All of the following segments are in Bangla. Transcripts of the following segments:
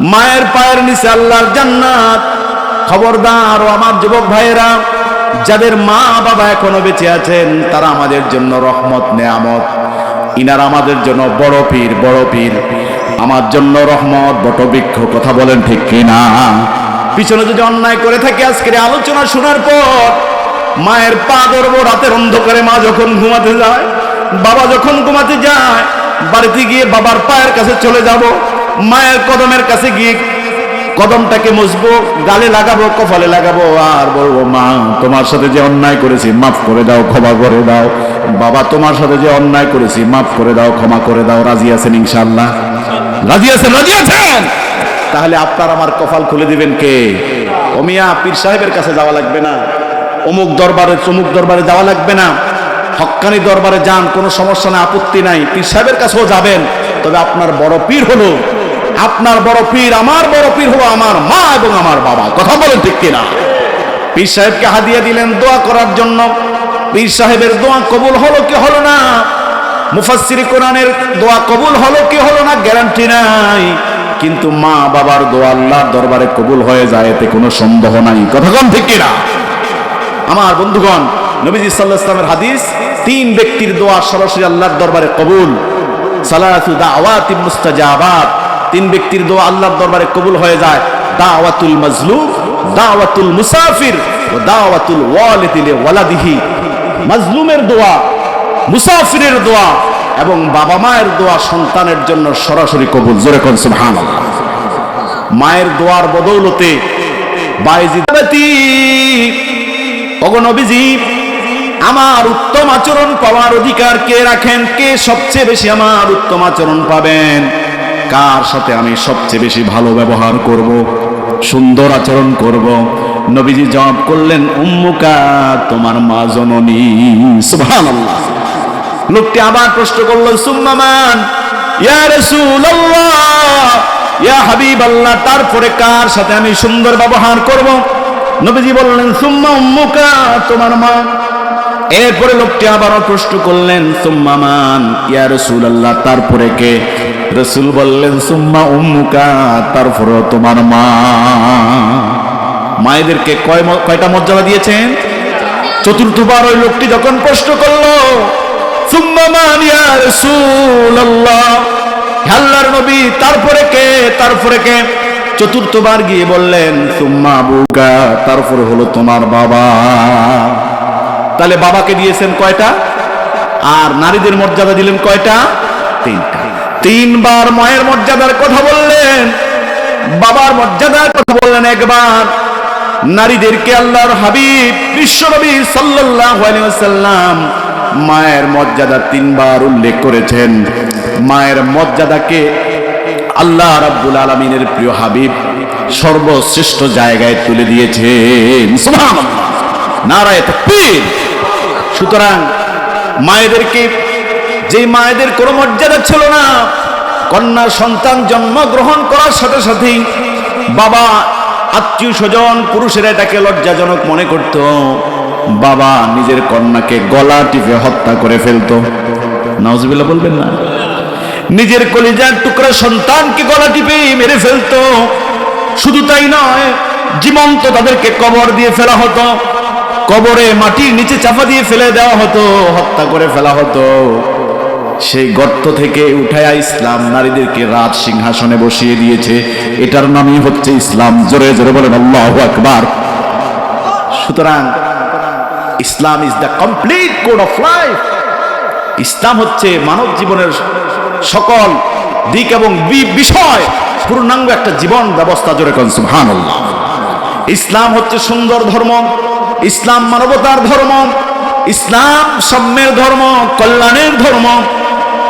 মায়ের পায়ের নিচে আল্লাহর জান্নাত। খবরদার ও আমার যুবক ভাইয়েরা, যাদের মা বাবা এখনও বেঁচে আছেন, তারা আমাদের জন্য রহমত, নেয়ামত। ইনার আমাদের জন্য বড় পীর বড় পীর। আমার জন্য রহমত, বটবৃক্ষ, কথা বলেন ঠিক কিনা? পিছনে যদি অন্যায় করে থাকি আজকের আলোচনা শোনার পর, মায়ের পা ধরবো, রাতের অন্ধকারে মা যখন ঘুমাতে যায়, বাবা যখন ঘুমাতে যায়, বাড়িতে গিয়ে বাবার পায়ের কাছে চলে যাব মায়ের কদমের কাছে গিয়ে কদমটাকে মুছবো গালে লাগাবো, কপালে লাগাবো, আর বলব, মা, তোমার সাথে যে অন্যায় করেছি, মাফ করে দাও, ক্ষমা করে দাও। বাবা, তোমার সাথে যে অন্যায় করেছি, মাফ করে দাও, ক্ষমা করে দাও। রাজি আছেন ইনশাআল্লাহ? রাজি আছেন রাজি আছেন? তাহলে আপনার আমার কপাল খুলে দিবেন কে? ওমিয়া পীর সাহেবের কাছে যাওয়া লাগবে না। অমুক দরবারে, চমুক দরবারে যাওয়া লাগবে না। হক্কানি দরবারে যান, কোনো সমস্যা নাই, আপত্তি নাই। পীর সাহেবের কাছেও যাবেন। তবে আপনার বড় পীর হলো আপনার বড় পীর, আমার বড় পীর হলো আমার মা এবং আমার বাবা। কথা বলেন ঠিক কিনা? পীর সাহেবকে হাদিয়া দিলেন দোয়া করার জন্য। পীর সাহেবের দোয়া কবুল হলো কি হলো না? মুফাসসির কোরআনের দোয়া কবুল হলো কি হলো না? গ্যারান্টি নাই। কিন্তু মা বাবার দোয়া আল্লাহর দরবারে কবুল হয়ে যায়, এতে কোনো সন্দেহ নাই। কথা কম ঠিক কিনা? আমার বন্ধুগণ, নবীজি সাল্লাহ ইসলামের হাদিস, তিন ব্যক্তির দোয়া সরাসরি আল্লাহর দরবারে কবুল। সালাতু দাওয়াতি মুস্তাজাবাত। তিন ব্যক্তির দোয়া আল্লাহর দরবারে কবুল হয়ে যায়। দাওয়াতুল মাজলুম, দাওয়াতুল মুসাফির ও দাওয়াতুল ওয়ালিদি ওয়ালাদিহি। মাজলুমের দোয়া, মুসাফিরের দোয়া এবং বাবা মায়ের দোয়া সন্তানের জন্য সরাসরি কবুল। জোরে কোন সুবহানাল্লাহ। মায়ের দোয়ার বদৌলতে বাইজিদাতি অগনবীজি আমার উত্তম আচরণ পাওয়ার অধিকার কে রাখেন? কে সবচেয়ে বেশি আমার উত্তম আচরণ পাবেন? কার সাথে আমি সবচেয়ে বেশি ভালো ব্যবহার করব? সুন্দর আচরণ করব? নবীজি জবাব করলেন, উম্মুকা, তোমার মা জননী। সুবহানাল্লাহ। লোকটি আবার প্রশ্ন করল সুম্মামান ইয়া রাসূলুল্লাহ, ইয়া হাবিবাল্লাহ। তারপরে কার সাথে আমি সুন্দর ব্যবহার করব? নবীজি বললেন, সুম্মা উম্মুকা, তোমার মা। এরপরে লোকটি আবারও প্রশ্ন করলেন, সুম্মা মান? ইয়া রাসূলুল্লাহ। তারপরে কে? রাসূল বললেন, সুম্মা উম্মুকা তারপরে তোমার মা। মায়েদেরকে কয় কয়টা মর্যাদা দিয়েছেন? চতুর্থবার ওই লোকটি যখন প্রশ্ন করল আল্লাহর নবী, তারপরে কে? তারপরে কে? চতুর্থবার গিয়ে বললেন, সুম্মা বুকা তারপরে হলো তোমার বাবা। তাহলে বাবাকে দিয়েছেন কয়টা? আর নারীদের মর্যাদা দিলেন কয়টা? তিনটা। তিনবার মায়ের মর্যাদার কথা বললেন, বাবার মর্যাদার কথা বললেন একবার। নারীদেরকে আল্লাহর হাবিব বিশ্বনবী ওয়াসাল্লাম মায়ের মর্যাদা তিনবার উল্লেখ করেছেন। মায়ের মর্যাদাকে আল্লাহ রাব্বুল আলামিনের প্রিয় হাবিব সর্বশ্রেষ্ঠ জায়গায় তুলে দিয়েছেন। নারায়ে সুতরাং মায়েদেরকে যে মায়েদের কোনো মর্যাদা ছিল না, কন্যা সন্তান জন্মগ্রহণ করার সাথে সাথেই বাবা, আত্মীয় স্বজন, পুরুষেরা এটাকে লজ্জাজনক মনে করত। বাবা নিজের কন্যাকে গলা টিপে হত্যা করে ফেলতো। নাউজুবিল্লাহ বলবেন না। নিজের কলিজার টুকরা সন্তানকে গলা টিপে মেরে ফেলতো। শুধু তাই নয়, জীবন্ত তাদেরকে কবর দিয়ে ফেলা হতো। কবরে মাটির নিচে চাপা দিয়ে ফেলে দেওয়া হতো, হত্যা করে ফেলা হতো। সেই গর্ত থেকে উঠায়া ইসলাম নারীদেরকে রাজ সিংহাসনে বসিয়ে দিয়েছে। এটার নামই হচ্ছে ইসলাম। জোরে জোরে বলেন, আল্লাহ আকবার। সুতরাং Islam is the complete code of life ইসলাম হচ্ছে মানব জীবনের সকল দিক এবং বিষয়। পূর্ণাঙ্গ একটা জীবন ব্যবস্থা, জোরে করেন সুবহানাল্লাহ। ইসলাম হচ্ছে সুন্দর ধর্ম। ইসলাম মানবতার ধর্ম। ইসলাম সাম্যের ধর্ম। কল্যাণের ধর্ম।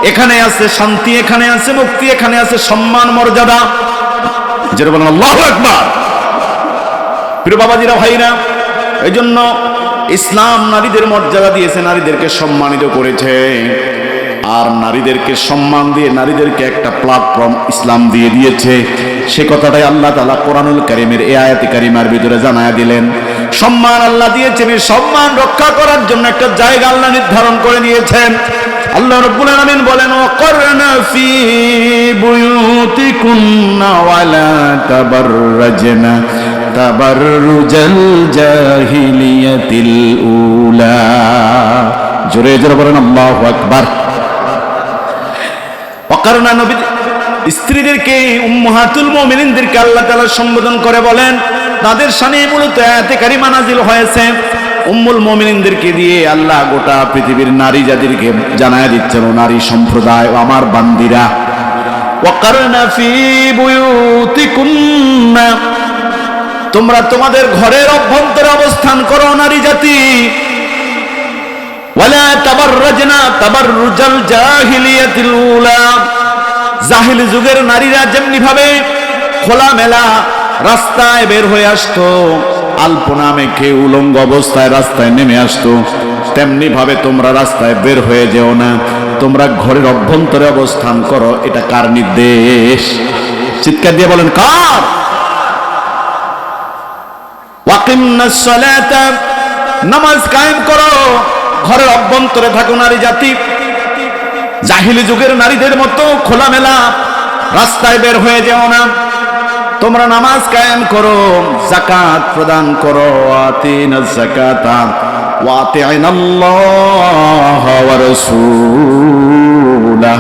এখানে আছে শান্তি, এখানে আছে মুক্তি, এখানে আছে সম্মান, মর্যাদা। যেটা বলেন, আল্লাহ একবার প্রিয় বাবাজিরা, ভাইরা এই জন্য ইসলাম নারীদের মর্যাদা দিয়েছে, নারীদেরকে সম্মানিত করেছে। আর নারীদেরকে সম্মান দিয়ে নারীদেরকে একটা প্ল্যাটফর্ম ইসলাম দিয়ে দিয়েছে। সে কথাটাই আল্লাহ তালা কোরআনুল কারিমের এ আয়াতি কারিমার ভিতরে জানায়া দিলেন। সম্মান আল্লাহ দিয়েছেন সম্মান রক্ষা করার জন্য একটা জায়গা আল্লাহ নির্ধারণ করে নিয়েছেন আল্লাহ রব্বুল আলামিন বলেন, ওয়াকরনা ফি বুয়ুতিকুন্না ওয়ালা তাবাররাজনা, তাবাররুজাল জাহিলিয়াতিল উলা। জোরে জোরে বলেন, আল্লাহু আকবার। নবী স্ত্রীদেরকে, উম্মাহাতুল মুমিনিনদেরকে আল্লাহ তাআলা সম্বোধন করে বলেন, তাদের সানে মূলত আয়াতে কারিমা নাজিল হয়েছে। উম্মুল মুমিনিনদেরকে দিয়ে আল্লাহ গোটা পৃথিবীর নারী জাতিকে জানায় দিচ্ছেন, ও নারী সম্প্রদায় আমার বান্দিরা। তোমরা তোমাদের ঘরের অভ্যন্তরে অবস্থান করো নারী জাতি। জাহিলি যুগের নারীরা যেমনি ভাবে খোলা মেলা রাস্তায় বের হয়ে আসতো আলপনা মেখে উলঙ্গ অবস্থায় রাস্তায় নেমে আসতো। তেমনি ভাবে তোমরা রাস্তায় বের হয়ে যেও না। তোমরা ঘরের অভ্যন্তরে অবস্থান করো, এটা কার নির্দেশ? চিৎকার দিয়ে বলেন, কার? নামাজ কায়েম করো। ঘরের অভ্যন্তরে থাকো নারী জাতি। জাহিলি যুগের নারীদের মতো খোলামেলা রাস্তায় বের হয়ে যেও না। তোমরা নামাজ কায়েম করো জাকাত প্রদান করো, আতিনা জাকাতা ওয়াতিআইনাল্লাহ ওয়া রাসূলা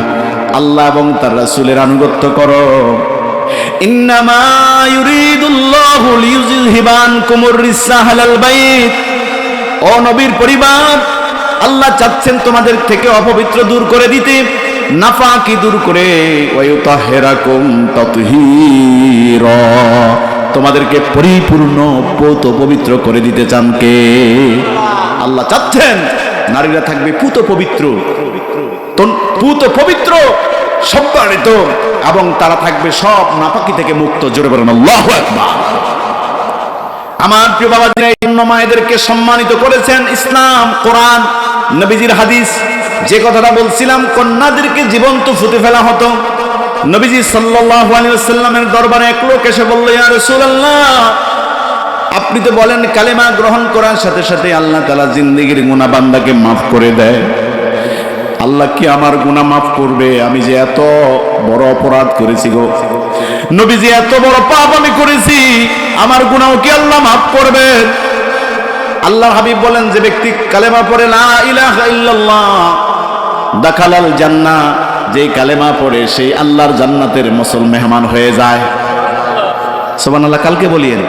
আল্লাহ এবং তার রাসূলের আনুগত্য করো। ইন্নামা ইউরিদুল্লাহু লিইউযহিবা আনকুমুর রিসা আহলাল বাইত। ও নবীর পরিবার, আল্লাহ চাচ্ছেন তোমাদের থেকে অপবিত্র দূর করে দিতে। নাফাকি দূর করে, ওয়ায়ুতাহিরাকুম তাতহীরা। তোমাদেরকে পরিপূর্ণ পৌত পবিত্র করে দিতে চান কে? আল্লাহ চাচ্ছেন নারীরা থাকবে পুত পবিত্র। পুত পবিত্র, সম্মানিত, এবং তারা থাকবে সব নাপাকি থেকে মুক্ত, জোরে বলেন আল্লাহু আকবার। আমার প্রিয় বাবাজিরা, এই জন্য মায়েদেরকে সম্মানিত করেছেন ইসলাম, কোরআন, নবীজির হাদিস। যে কথাটা বলছিলাম, কন্যাদেরকে জীবন্ত ফুটে ফেলা হতো। নবীজি সাল্লাল্লাহু আলাইহি ওয়াসাল্লামের দরবারে এক লোক এসে বলল, ইয়া রাসূলুল্লাহ, আপনি তো বলেন কালেমা গ্রহণ করার সাথে সাথে আল্লাহ তাআলা জিন্দেগীর গুনাহ বান্দাকে মাফ করে দেয়। আল্লাহ কি আমার গুনাহ মাফ করবে? আমি যে এত বড় অপরাধ করেছি গো। নবীজি, এত বড় পাপ আমি করেছি। আমার গুনাহ কি আল্লাহ মাফ করবে? আল্লাহ হাবিব বলেন, যে ব্যক্তি কালেমা পড়ে, লা ইলাহা ইল্লাল্লাহ জান্নাহ। যেই কালেমা পড়ে, সেই আল্লাহর জান্নাতের মুসল মেহমান হয়ে যায়। সুবহানাল্লাহ, কালকে বলিয়েন।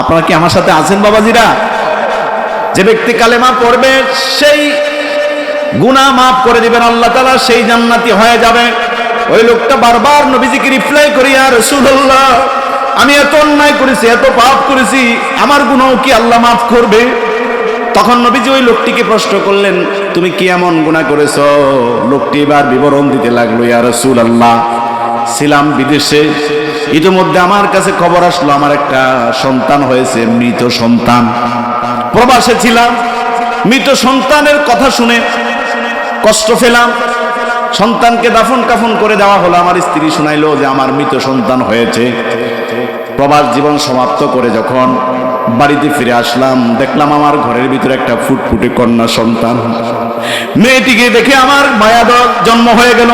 আপনারা কি আমার সাথে আছেন, বাবাজিরা? যে ব্যক্তি কালেমা পড়বে, সেই গুনাহ মাফ করে দিবেন, আল্লাহ তালা সেই জান্নাতি হয়ে যাবে। ওই লোকটা বারবার নবীজিকে রিপ্লাই করি আর রাসূলুল্লাহ আমি এত অন্যায় করেছি, এত পাপ করেছি, আমার গুনাহ কি আল্লাহ মাফ করবে? তখন নবীজি ওই লোকটিকে প্রশ্ন করলেন, তুমি কি এমন গুনাহ করেছ? লোকটি এবার বিবরণ দিতে লাগল, ইয়া আল্লাহ ছিলাম বিদেশে। ইতিমধ্যে আমার কাছে খবর আসলো, আমার একটা সন্তান হয়েছে, মৃত সন্তান। প্রবাসে ছিলাম, মৃত সন্তানের কথা শুনে কষ্ট পেলাম। সন্তানকে দাফন কাফন করে দেওয়া হলো। আমার স্ত্রী শুনাইলো যে আমার মৃত সন্তান হয়েছে। প্রবাস জীবন সমাপ্ত করে যখন বাড়িতে ফিরে আসলাম, দেখলাম আমার ঘরের ভিতরে একটা ফুটফুটে কন্যা সন্তান। মেয়েটিকে দেখে আমার মায়া দ- জন্ম হয়ে গেল।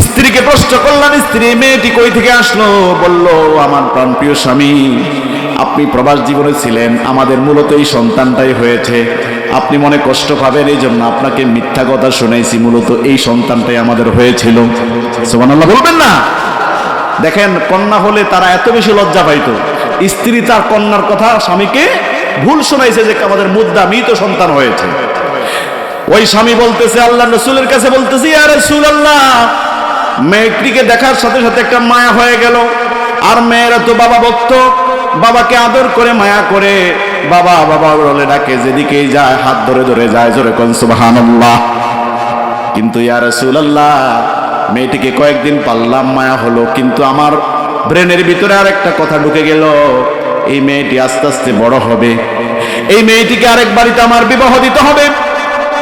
স্ত্রীকে প্রশ্ন করলাম, স্ত্রী, মেয়েটি কই থেকে আসলো? বলল, আমার প্রাণপ্রিয় স্বামী, আপনি প্রবাস জীবনে ছিলেন, আমাদের মূলত এই সন্তানটাই হয়েছে। আপনি মনে কষ্ট পাবেন এই জন্য আপনাকে মিথ্যা কথা শুনাইছি, মূলত এই সন্তানটাই আমাদের হয়েছিল। সুবহানাল্লাহ, বলবেন না? দেখেন, কন্যা হলে তারা এত বেশি লজ্জা পাইতো। স্ত্রী তার কন্যার কথা স্বামীকে ভুল শোনাইছে যে আমাদের মুদ্রা মৃত সন্তান হয়েছে। ওই স্বামী বলতেছে আল্লাহ রসুলের কাছে বলতেছে আরে রসুল আল্লাহ মেয়েটিকে দেখার সাথে সাথে একটা মায়া হয়ে গেল। আর মেয়েরা তো বাবা ভক্ত বাবাকে আদর করে, মায়া করে। বাবা বাবা বলে ডাকে, যেদিকেই যায়, হাত ধরে ধরে যায়, জোরে কোন সুবহানাল্লাহ। কিন্তু ইয়া রাসূলুল্লাহ, মেয়েটিকে কয়েকদিন পাল্লাম মায়া হলো। কিন্তু আমার ব্রেনের ভিতরে আর একটা কথা ঢুকে গেল, এই মেয়েটি আস্তে আস্তে বড় হবে। এই মেয়েটিকে আরেক বাড়িতে আমার বিবাহ দিতে হবে।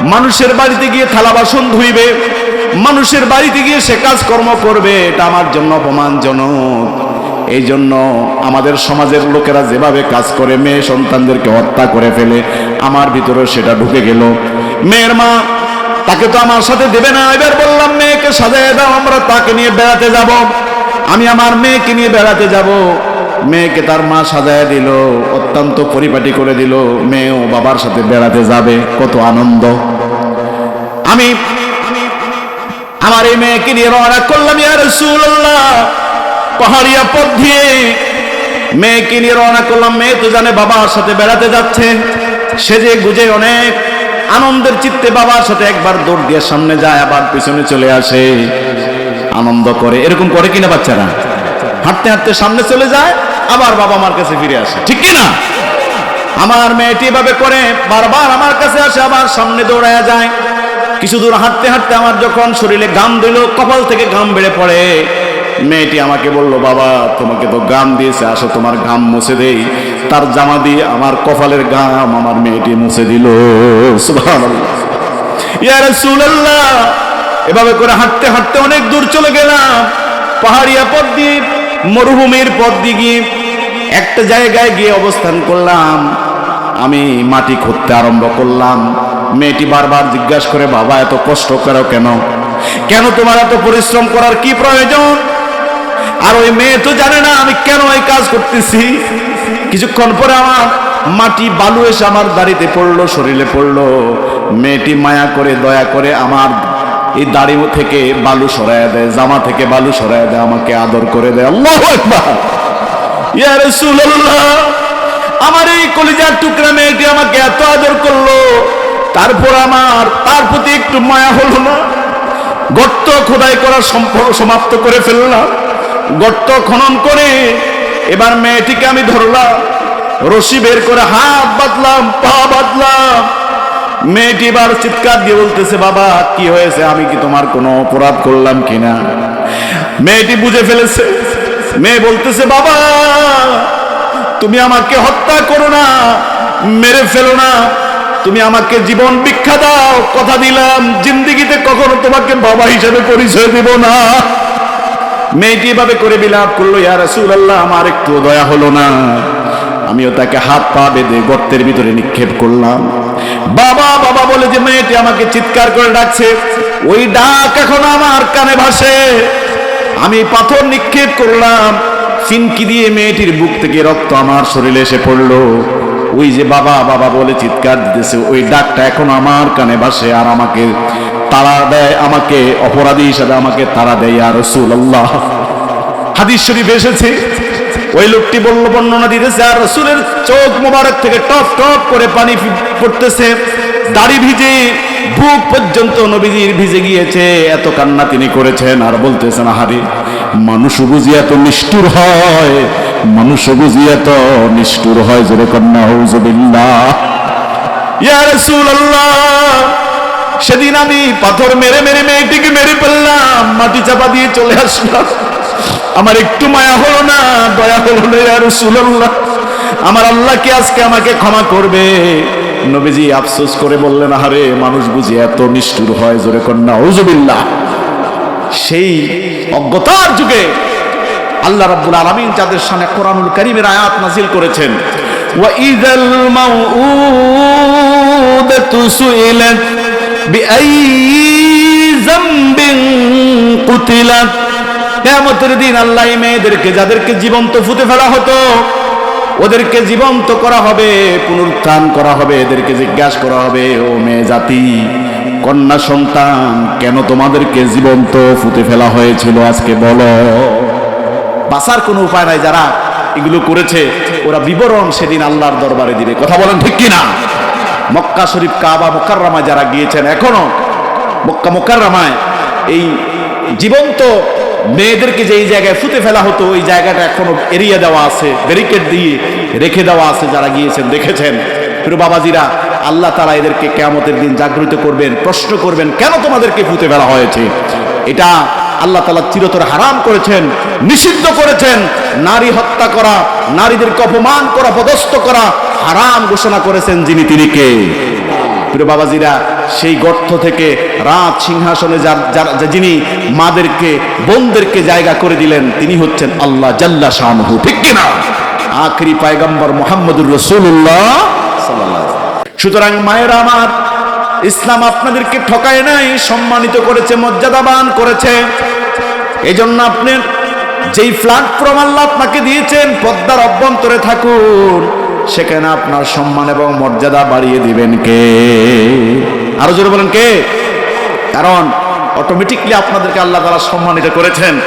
মানুষের বাড়িতে গিয়ে থালা বাসন ধুইবে। মানুষের বাড়িতে গিয়ে সে কাজকর্ম করবে, এটা আমার জন্য অপমানজনক। এই জন্য আমাদের সমাজের লোকেরা যেভাবে কাজ করে, মেয়ে সন্তানদেরকে হত্যা করে ফেলে, আমার ভিতরে সেটা ঢুকে গেল। মেয়ের মা, তাকে তো আমার সাথে দেবে না, এবার বললাম, মেয়েকে সাজায় দাও, আমরা তাকে নিয়ে বেড়াতে যাব। আমি আমার মেয়েকে নিয়ে বেড়াতে যাব। মেয়েকে তার মা সাজায় দিল, অত্যন্ত পরিপাটি করে দিল, মেয়েও বাবার সাথে বেড়াতে যাবে, কত আনন্দ। আমি, আমার এই মেয়েকে নিয়ে রওনা করলাম, ইয়া রাসূলুল্লাহ পাহাড়িয়া পথ দিয়ে মেয়েকে নিয়ে রওনা করলাম। মেয়ে তো জানে বাবার সাথে বেড়াতে যাচ্ছে। সেজে গুজে অনেক আনন্দের চিত্তে বাবার সাথে একবার দৌড় দিয়ে সামনে যায়, আবার পিছনে চলে আসে। আনন্দ করে। এরকম করে কিনা বাচ্চারা? হাঁটতে হাঁটতে সামনে চলে যায়, আবার বাবা মার কাছে ফিরে আসে। ঠিক কি না আমার মেয়েটি এভাবে করে বারবার আমার কাছে আসে, আবার সামনে দৌড়ায় যায়। কিছু দূর হাঁটতে হাঁটতে আমার যখন শরীরে গাম দিল কপাল থেকে গাম বেড়ে পড়ে। মেয়েটি আমাকে বলল, বাবা, তোমাকে তো গাম দিয়েছে, আসো তোমার ঘাম মুছে দেই। তার জামা দিয়ে আমার কপালের গাম আমার মেয়েটি মুছে দিল। এভাবে করে হাঁটতে হাঁটতে অনেক দূর চলে গেলাম। পাহাড়িয়া পথ দিয়ে, মরুভূমির পথ দিয়ে গিয়ে একটা জায়গায় গিয়ে অবস্থান করলাম। আমি মাটি খুঁড়তে আরম্ভ করলাম। মেয়েটি বারবার জিজ্ঞাসা করে, বাবা, এত কষ্ট করো কেন? কেন তোমার এত পরিশ্রম করার কি প্রয়োজন? আর ওই মেয়ে তো জানে না আমি কেন এই কাজ করতেছি। কিছুক্ষণ পরে আমার মাটি বালু এসে আমার দাড়িতে পড়ল, শরীরে পড়ল। মেয়েটি মায়া করে, দয়া করে আমার এই দাড়ি থেকে বালু সরায় দেয়, জামা থেকে বালু সরায় দেয়, আমাকে আদর করে দেয়। আল্লাহু আকবার! ইয়া আমার এই কলিজার টুকরা মেয়েটি আমাকে এত আদর করল, তারপর আমার, তার প্রতি একটু মায়া হলো না। গর্ত খোদাই করার সম্পর্ক সমাপ্ত করে ফেললাম। গর্ত খনন করে এবার মেয়েটিকে আমি ধরলাম, রশি বের করে হাত বাঁধলাম, পা বাঁধলাম। মেয়েটি এবার চিৎকার দিয়ে বলতেছে, বাবা, কি হয়েছে? আমি কি তোমার কোনো অপরাধ করলাম কিনা? মেয়েটি বুঝে ফেলেছে। মেয়ে বলতেছে, বাবা, তুমি আমাকে হত্যা করো না, মেরে ফেলো না। তুমি আমাকে জীবন ভিক্ষা দাও। কথা দিলাম, জিন্দিগিতে কখনো তোমাকে বাবা হিসেবে পরিচয় দেব না। মেয়েটি এভাবে করে বিলাপ করল, ইয়া রাসূলুল্লাহ, আমার একটু দয়া হলো না। আমিও তাকে হাত পা বেঁধে গর্তের ভিতরে নিক্ষেপ করলাম। বাবা বাবা বলে যে, মেয়েটি আমাকে চিৎকার করে ডাকছে, ওই ডাক এখন আমার কানে ভাসে। আমি পাথর নিক্ষেপ করলাম চিনকি দিয়ে মেয়েটির বুক থেকে রক্ত আমার শরীরে এসে পড়ল। ওই যে বাবা বাবা বলে চিৎকার দিতেছে, ওই ডাকটা এখন আমার কানে ভাসে আর আমাকে তাড়া দেয় আমাকে, অপরাধী হিসাবে আমাকে তারা দেয় আর রসুল আল্লাহ হাদিস শরীফ এসেছে, ওই লোকটি বলল, বর্ণনা দিতেছে আর রসুলের চোখ মোবারক থেকে টপ টপ করে পানি পড়তেছে। দাড়ি ভিজে, বুক পর্যন্ত নবীজির ভিজে গিয়েছে। এত কান্না তিনি করেছেন, আর বলতেছেন, আহারে, মানুষ বুঝি এত নিষ্ঠুর হয়, মানুষ বুঝি এত নিষ্ঠুর হয়, জোরে কন্যা, হৌজবিল্লাহ। ইয়া রাসূলুল্লাহ সেদিন আমি পাথর মেরে মেরে মেয়েটিকে মেরে ফেললাম, মাটি চাপা দিয়ে চলে আসলাম। আমার একটু মায়া হলো না, দয়া হলো না, ইয়া রাসূলুল্লাহ। আমার আল্লাহ কি আজকে আমাকে ক্ষমা করবে? নবীজি আফসোস করে বললেন, আহারে, মানুষ বুঝি এত নিষ্ঠুর হয়, জোরে কন্যা ঔজুবিল্লাহ সেই অজ্ঞতার যুগে আল্লাহ রাব্বুল আলামিন যাদের সামনে কোরআনুল কারীমের আয়াত নাজিল করেছেন, ওয়া ইযাল মাউউদাতু সুইলাত কিয়ামতের দিন আল্লাহ মেয়েদেরকে, যাদেরকে জীবন্ত ফুতে ফেলা হতো, ওদেরকে জীবন্ত করা হবে, পুনরুত্থান করা হবে, এদেরকে জিজ্ঞাসা করা হবে, ও মেয়ে জাতি, কন্যা সন্তান, কেন তোমাদেরকে জীবন্ত ফুতে ফেলা হয়েছিল আজকে বলো? বাঁচার কোনো উপায় নাই যারা এগুলো করেছে, ওরা বিবরণ সেদিন আল্লাহর দরবারে দিবে। কথা বলেন ঠিক কিনা? মক্কা শরীফ কাবা মোকাররামায় যারা গিয়েছেন এখনও, মক্কা মোকাররামায়, এই জীবন্ত মেয়েদেরকে যে এই জায়গায় ফুতে ফেলা হতো, ওই জায়গাটা এখনও এরিয়া দেওয়া আছে ব্যারিকেড দিয়ে রেখে দেওয়া আছে যারা গিয়েছেন, দেখেছেন। প্রিয় বাবাজিরা, আল্লাহ তারা এদেরকে কেয়ামতের দিন জাগ্রত করবেন, প্রশ্ন করবেন, কেন তোমাদেরকে ফুতে ফেলা হয়েছে? এটা আল্লাহ তালা চিরতরে হারাম করেছেন, নিষিদ্ধ করেছেন। নারী হত্যা করা, নারীদেরকে অপমান করা, পদস্থ করা হারাম ঘোষণা করেছেন যিনি, তিনি কে? প্রিয় বাবাজিরা, সেই গর্ত থেকে রাত সিংহাসনে যার যিনি মাদেরকে, বোনদেরকে জায়গা করে দিলেন, তিনি হচ্ছেন আল্লাহ জাল্লা শাহু ঠিক কিনা? আখরি পায়গম্বর মোহাম্মদুর রসুল্লাহ সুতরাং মায়েরা আমার, ইসলাম আপনাদেরকে ঠকায় নাই, সম্মানিত করেছে, মর্যাদাবান করেছে। এই জন্য আপনার যেই প্ল্যাটফর্ম আল্লাহ আপনাকে দিয়েছেন, পদ্মার অভ্যন্তরে থাকুন। সেখানে আপনার সম্মান এবং মর্যাদা বাড়িয়ে দিবেন কে? আরও জোরে বলেন কে? কারণ অটোমেটিকলি আপনাদেরকে আল্লাহ তারা সম্মানিত করেছেন।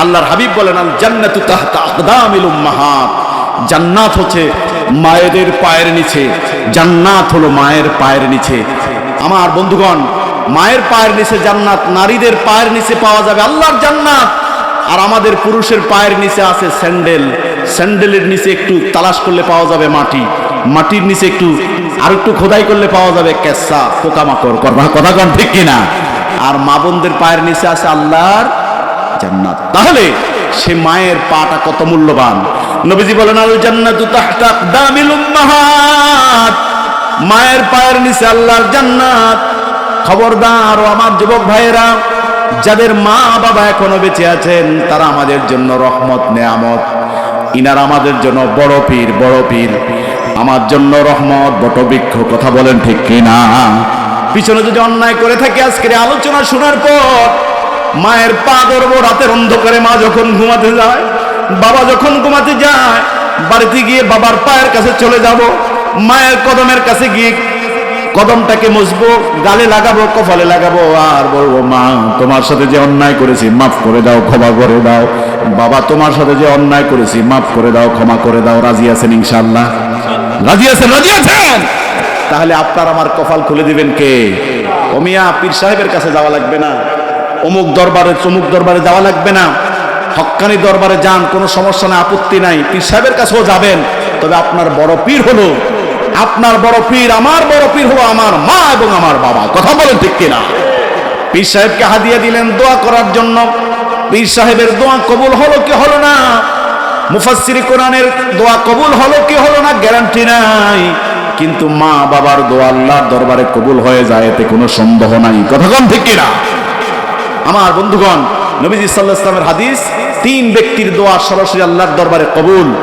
আল্লাহর হাবিব বলেন আল জান্নাতু তাহতা আকদামিল উম্মাহাত। জান্নাত হচ্ছে মায়েদের পায়ের নিচে। জান্নাত হলো মায়ের পায়ের নিচে। আমার বন্ধুগণ, মায়ের পায়ের নিচে জান্নাত, নারীদের পায়ের নিচে পাওয়া যাবে আল্লাহর জান্নাত। আর আমাদের পুরুষের পায়ের নিচে আছে স্যান্ডেল। স্যান্ডেলের নিচে একটু তালাশ করলে পাওয়া যাবে মাটি। মাটির নিচে একটু আর একটু খোদাই করলে পাওয়া যাবে কেসা, পোকামাকড় কথা কথা কন ঠিক কিনা? আর মা বোনদের পায়ের নিচে আছে আল্লাহর জান্নাত। তাহলে সে মায়ের পাটা কত মূল্যবান। নবীজি বলেন, আল জান্নাতু তাহতা আকদামিল উম্মাহাত। মায়ের পায়ের নিচে আল্লাহর জান্নাত। খবরদার ও আমার যুবক ভাইয়েরা, যাদের মা বাবা এখনও বেঁচে আছেন, তারা আমাদের জন্য রহমত, নেয়ামত। ইনার আমাদের জন্য বড় পীর বড় পীর। আমার জন্য রহমত বটবৃক্ষ কথা বলেন ঠিক কিনা? পিছনে যদি অন্যায় করে থাকি আজকের আলোচনা শোনার পর, মায়ের পা ধরবো, রাতের অন্ধকারে মা যখন ঘুমাতে যায়, বাবা যখন ঘুমাতে যায়, বাড়িতে গিয়ে বাবার পায়ের কাছে চলে যাব, মায়ের কদমের কাছে গিয়ে কদমটাকে মুছবো গালে লাগাবো, কপালে লাগাবো, আর বলব, মা, তোমার সাথে যে অন্যায় করেছি, মাফ করে দাও, ক্ষমা করে দাও। বাবা, তোমার সাথে যে অন্যায় করেছি, মাফ করে দাও, ক্ষমা করে দাও। রাজি আছেন ইনশাল্লাহ রাজি আছেন রাজি আছেন? তাহলে আপনার আমার কপাল খুলে দিবেন কে? ওমিয়া পীর সাহেবের কাছে যাওয়া লাগবে না। অমুক দরবারে, চমুক দরবারে যাওয়া লাগবে না। হক্কানি দরবারে যান, কোনো সমস্যা না আপত্তি নাই। পীর সাহেবের কাছেও যাবেন। তবে আপনার বড় পীর হলো আপনার বড় পীর, আমার বড় পীর হলো আমার মা এবং আমার বাবা। কথা বলেন ঠিক কিনা? পীর সাহেবকে হাদিয়া দিলেন দোয়া করার জন্য। পীর সাহেবের দোয়া কবুল হলো কি হলো না? মুফাসসিরি কোরআনের দোয়া কবুল হলো কি হলো না গ্যারান্টি নাই। কিন্তু মা বাবার দোয়া আল্লাহর দরবারে কবুল হয়ে যায়, এতে কোনো সন্দেহ নাই। কথা কন ঠিক কিনা? আমার বন্ধুগণ, নবীজি সাল্লাহ ইসলামের হাদিস, তিন ব্যক্তির দোয়া সরাসরি আল্লাহর দরবারে কবুল।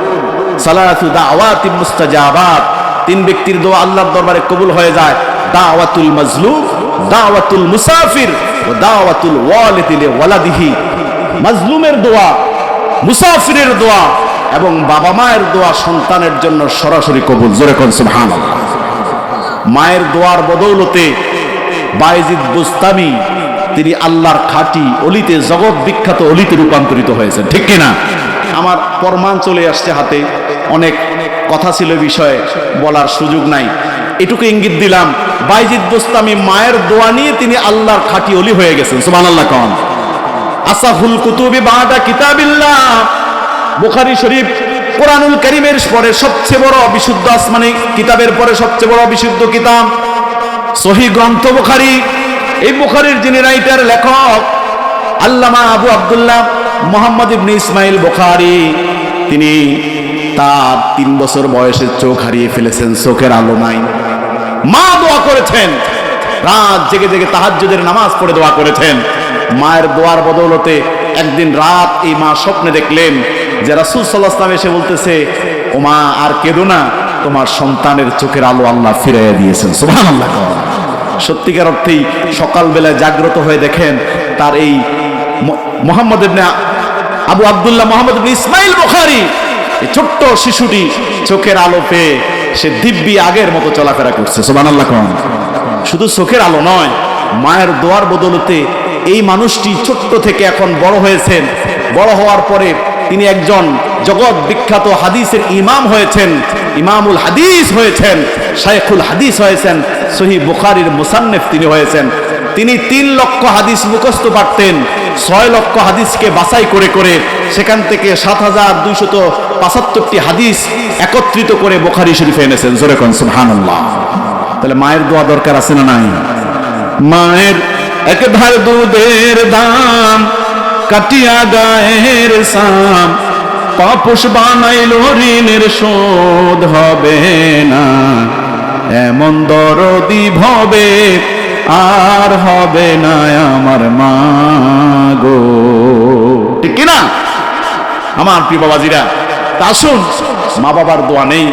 সালাতু দাওয়াতি মুস্তাজাবাত। তিন ব্যক্তির দোয়া আল্লাহর দরবারে কবুল হয়ে যায়। দাওয়াতুল মাজলুম, দাওয়াতুল মুসাফির ও দাওয়াতুল ওয়ালিদি ওয়ালাদিহি। মাজলুমের দোয়া, মুসাফিরের দোয়া এবং বাবা মায়ের দোয়া সন্তানের জন্য সরাসরি কবুল। জোরে কোন সুবহানাল্লাহ। মায়ের দোয়ার বদৌলতে বাইজিদ বুস্তামি, তিনি আল্লাহর খাঁটি অলিতে, জগৎ বিখ্যাত অলিতে রূপান্তরিত হয়েছেন। ঠিক কিনা? আমার প্রমাণ চলে আসছে হাতে। অনেক কথা ছিল বিষয়ে, বলার সুযোগ নাই। এটুকু ইঙ্গিত দিলাম, বাইজিদ বুস্তামি মায়ের দোয়া নিয়ে তিনি আল্লাহর খাঁটি অলি হয়ে গেছেন। সুবান আল্লাহ কন। আসাফুল কুতুবি বাদা কিতাবিল্লাহ। বুখারী শরীফ কোরআনুল করিমের পরে সবচেয়ে বড় বিশুদ্ধ আসমানি কিতাবের পরে সবচেয়ে বড় বিশুদ্ধ কিতাব, সহি গ্রন্থ বুখারী। এই বুখারীর যিনি রাইটার, লেখক, আল্লামা আবু আব্দুল্লাহ মোহাম্মদ ইবনে ইসমাইল বুখারী, তিনি তার তিন বছর বয়সে চোখ হারিয়ে ফেলেছেন, চোখের আলো নাই। মা দোয়া করেছেন। রাত জেগে জেগে তাহাজ্জুদের নামাজ পড়ে দোয়া করেছেন। মায়ের দোয়ার বদৌলতে একদিন রাত এই মা স্বপ্নে দেখলেন যে রাসূল সাল্লাল্লাহু আলাইহি ওয়াসাল্লাম এসে বলতেছে ও মা আর কেঁদো না, তোমার সন্তানের চোখের আলো আল্লাহ ফিরাইয়া দিয়েছেন। সুবহানাল্লাহ। সত্যিকার অর্থেই সকালবেলায় জাগ্রত হয়ে দেখেন তার এই মোহাম্মদ আবু আবদুল্লাহ মোহাম্মদ ইসমাইল বুখারী ছোট্ট শিশুটি চোখের আলো পেয়ে সে দিব্যি আগের মতো চলাফেরা করছে, সুবহানাল্লাহ কোন। শুধু চোখের আলো নয়, মায়ের দোয়ার বদলতে এই মানুষটি ছোট্ট থেকে এখন বড় হয়েছেন। বড় হওয়ার পরে তিনি একজন জগৎ বিখ্যাত হাদিসের ইমাম হয়েছেন, ইমামুল হাদিস হয়েছেন, শাইখুল হাদিস হয়েছেন সহি বুখারির মুসান্নেফ তিনি হয়েছেন। তিনি তিন লক্ষ হাদিস মুখস্থ পারতেন। ছয় লক্ষ হাদিসকে বাছাই করে করে সেখান থেকে সাত হাজার দুইশত পাঁচাত্তরটি হাদিস একত্রিত করে বোখারি শরীফে এনেছেন। জোরে কন, সুবহানাল্লাহ। তাহলে মায়ের দোয়া দরকার আছে না নাই? মায়ের এক ধার দুধের দাম, কাটিয়া গায়ের সাম, পাপুষ বানাইল ঋণের শোধ হবে না। এমন দরদি ভবে আর হবে না আমার মা গো। ঠিক কিনা? আমার প্রিয় বাবাজিরা, তা আসুন মা বাবার দোয়া নেই।